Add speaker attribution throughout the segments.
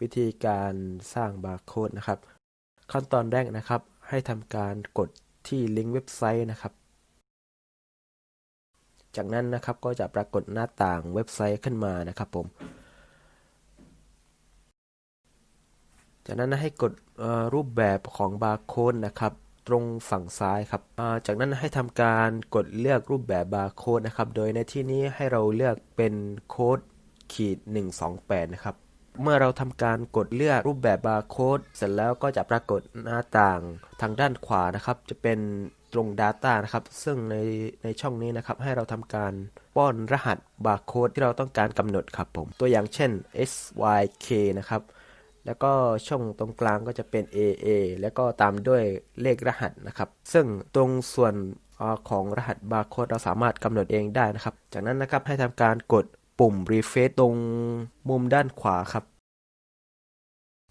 Speaker 1: วิธีการสร้างบาร์โค้ดนะครับ ขั้นตอนแรกนะครับ ให้ทำการกดที่ลิงก์เว็บไซต์นะครับ จากนั้นนะครับก็จะปรากฏหน้าต่างเว็บไซต์ขึ้นมานะครับผม จากนั้นให้กดรูปแบบของบาร์โค้ดนะครับ ตรงฝั่งซ้ายครับ จากนั้นให้ทำการกดเลือกรูปแบบบาร์โค้ดนะครับ โดยในที่นี้ให้เราเลือกเป็นโค้ดขีด128 นะครับ เมื่อเราทำการกดเลือกรูปแบบบาร์โค้ดเสร็จแล้วก็จะปรากฏหน้าต่างทางด้านขวานะครับ จะเป็นตรง Data นะครับ ซึ่งในในช่องนี้นะครับ ให้เราทำการป้อนรหัสบาร์โค้ดที่เราต้องการกำหนดครับผม ตัวอย่างเช่น SYK นะครับ แล้วก็ช่องตรงกลางก็จะเป็น AA แล้วก็ตามด้วยเลขรหัสนะครับ ซึ่งตรงส่วนของรหัสบาร์โค้ดเราสามารถกำหนดเองได้นะครับ จากนั้นนะครับให้ทำการกด ปุ่ม refresh ตรงมุมด้านขวาครับ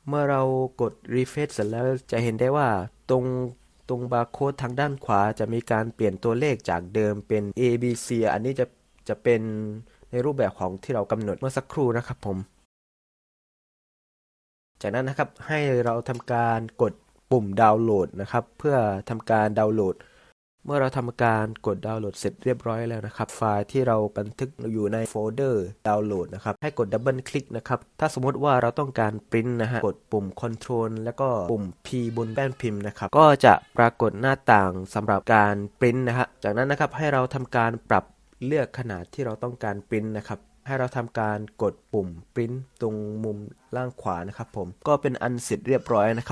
Speaker 1: เมื่อเรากด refresh เสร็จแล้วจะเห็นได้ว่าตรงตรงบาร์โค้ดทางด้านขวาจะมีการเปลี่ยนตัวเลขจากเดิมเป็น A B C อันนี้จะจะเป็นในรูปแบบของที่เรากำหนดเมื่อสักครู่นะครับผม จากนั้นนะครับให้เราทำการกดปุ่มดาวน์โหลดนะครับ เพื่อทำการดาวน์โหลด เมื่อเราทำการกดดาวน์โหลดเสร็จเรียบร้อยแล้วนะครับ ไฟล์ที่เราบันทึกอยู่ในโฟลเดอร์ดาวน์โหลดนะครับ ให้กดดับเบิลคลิกนะครับ ถ้าสมมติว่าเราต้องการปริ้นนะฮะ กดปุ่ม Ctrl แล้วก็ปุ่ม P บนแป้นพิมพ์นะครับ ก็จะปรากฏหน้าต่างสำหรับการปริ้นนะฮะ จากนั้นนะครับให้เราทำการปรับเลือกขนาดที่เราต้องการปริ้นนะครับให้เราทำการกดปุ่มปริ้นตรงมุมล่างขวานะครับผมก็เป็นอันเสร็จเรียบร้อยนะครับ